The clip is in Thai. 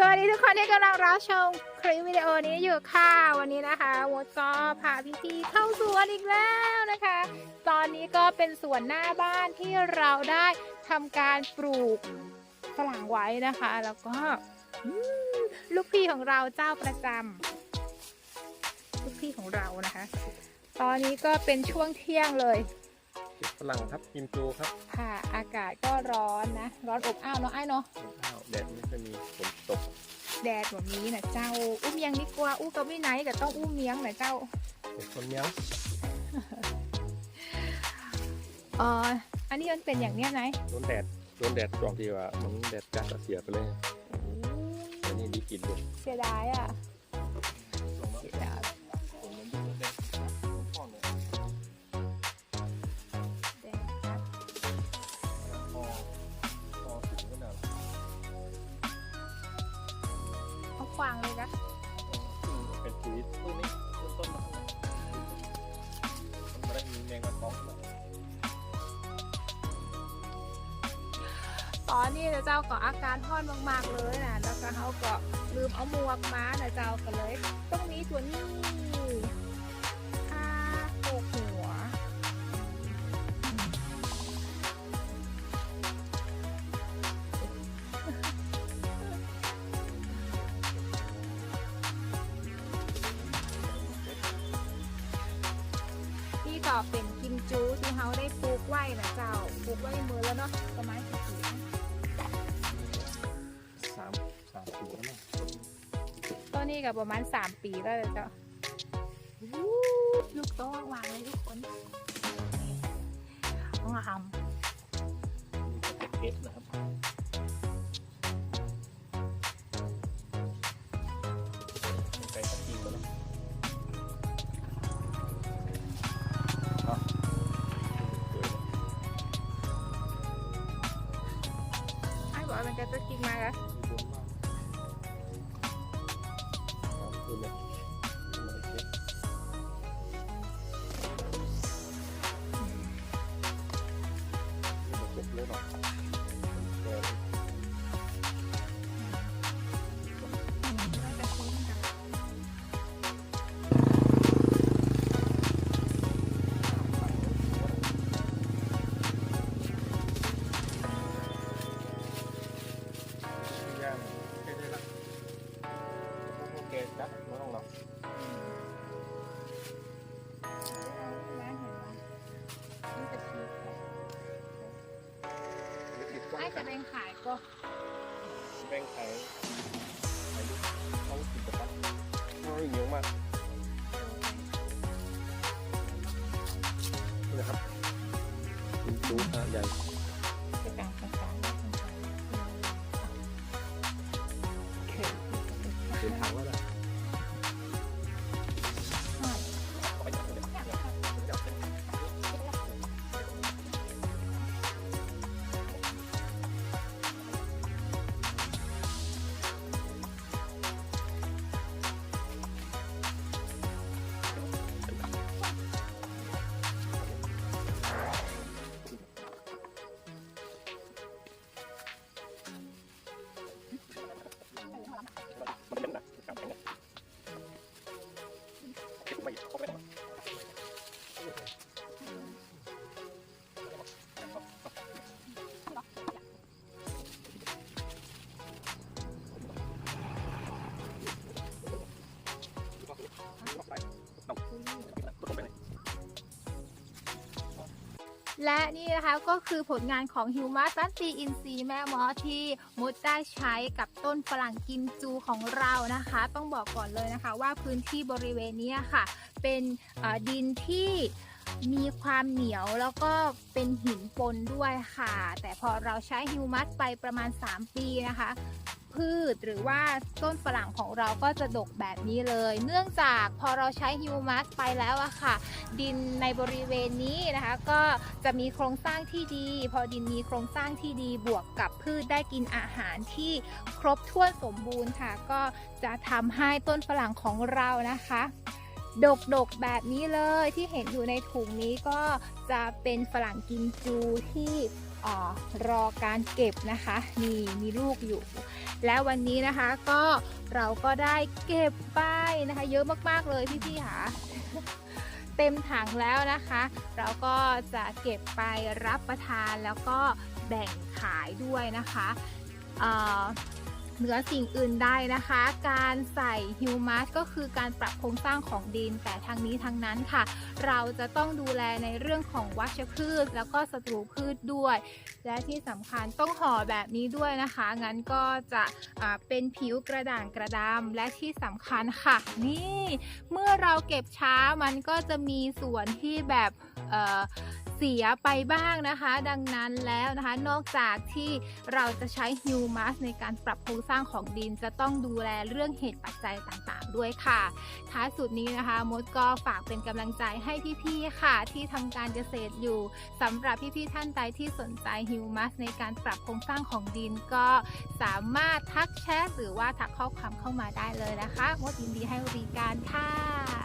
สวัสดีทุกคนที่กำลังรับชมคลิปวิดีโอนี้อยู่ค่ะ วันนี้นะคะวดก็พาพี่ๆเข้าสวนอีกแล้วนะคะ ตอนนี้ก็เป็นสวนหน้าบ้านที่เราได้ทำการปลูกฝรั่งไว้นะคะ แล้วก็ลูกพี่ของเราเจ้าประจำลูกพี่ของเรานะคะ ตอนนี้ก็เป็นช่วงเที่ยงเลย ฝรั่งครับกิมจูครับค่ะ อากาศก็ร้อนนะ ร้อนอบอ้าวเนาะไอ้เนาะข้าวแดดไม่ค่อยมีฝนตก แดดแบบนี้นะเจ้า อุ้มยังดีกว่าอู้กับไม่ไหนก็ต้องอุ้มเมียงนะเจ้าเป็นคนเนี้ยเอออันนี้มันเป็นอย่างเนี้ยไหนโดนแดดโดนแดดจองทีว่ามันแดดจัดอะเสียไปเลยอันนี้ดีกินด้วยเสียดายอะ วางเลยนะเป็นชีวิตต้นนี้ต้นต้นมามันไม่ได้มีแมงกันท้องหรอกตอนนี้นะเจ้าก็อาการท่อนมากๆเลยนะแล้วก็เขาก็ลืมเอาหมวกมานะเจ้าก็เลยต้องมีตัวนี้ ก็เป็นกิมจูที่เขาได้ปลูกไว้นะเจ้าปลูกไว้มือแล้วเนาะประมาณกี่ปีสามสามปีแล้วต้นนี้ก็ประมาณสามปีแล้วนะเจ้าลูกโตวางเลยทุกคนงามนี่ก็เป็นเอสนะครับ ไอ้จะแบ่งขายก็แบ่งขายขายเขาสิบกว่าตันไม่เยอะมากนี่นะครับคุณจูฮะใหญ่จะกลางกลางกลางเดินทาง และนี่นะคะก็คือผลงานของฮิวมัสซันตีอินซีแม่หมอที่มุดได้ใช้กับต้นฝรั่งกิมจูของเรานะคะ ต้องบอกก่อนเลยนะคะ ว่าพื้นที่บริเวณนี้ค่ะ เป็นดินที่มีความเหนียวแล้วก็เป็นหินปนด้วยค่ะ แต่พอเราใช้ฮิวมัสไปประมาณ 3 ปีนะคะ พืช หรือว่าต้นฝรั่งของเราก็จะดกแบบนี้เลย เนื่องจากพอเราใช้ฮิวมัสไปแล้วอะค่ะ ดินในบริเวณนี้นะคะ ก็จะมีโครงสร้างที่ดี พอดินมีโครงสร้างที่ดีบวกกับพืชได้กินอาหารที่ครบถ้วนสมบูรณ์ค่ะ ก็จะทำให้ต้นฝรั่งของเรานะคะ ดกดกๆแบบนี้เลยที่เห็นอยู่ในถุงนี้ก็จะเป็นฝรั่งกิมจูที่ออรอการเก็บนะคะนี่มีลูกอยู่ แล้ววันนี้นะคะก็เราก็ได้เก็บไปนะคะ เยอะมากๆเลยพี่ๆค่ะเต็มถังแล้วนะคะ เราก็จะเก็บไปรับประทานแล้วก็แบ่งขายด้วยนะคะ เหนือสิ่งอื่นใดนะคะ การใส่ฮิวมัสก็คือการปรับโครงสร้างของดิน แต่ทางนี้ทางนั้นค่ะ เราจะต้องดูแลในเรื่องของวัชพืช แล้วก็ศัตรูพืชด้วย และที่สำคัญต้องห่อแบบนี้ด้วยนะคะ งั้นก็จะอ่าเป็นผิวกระด่างกระดำและที่สำคัญค่ะ นี่ เมื่อเราเก็บช้ามันก็จะมีส่วนที่แบบ เสียไปบ้างนะคะ ดังนั้นแล้วนะคะ นอกจากที่เราจะใช้ฮิวมัสในการปรับโครงสร้างของดินจะต้องดูแลเรื่องเหตุปัจจัยต่างๆ ด้วยค่ะท้ายสุดนี้นะคะ มดก็ฝากเป็นกำลังใจให้พี่ๆค่ะ ที่ทำการเกษตรอยู่สำหรับพี่ๆท่านใดที่สนใจฮิวมัสในการปรับโครงสร้างของดินก็สามารถทักแชทหรือว่าทักข้อความเข้ามาได้เลยนะคะ มดยินดีให้บริการค่ะ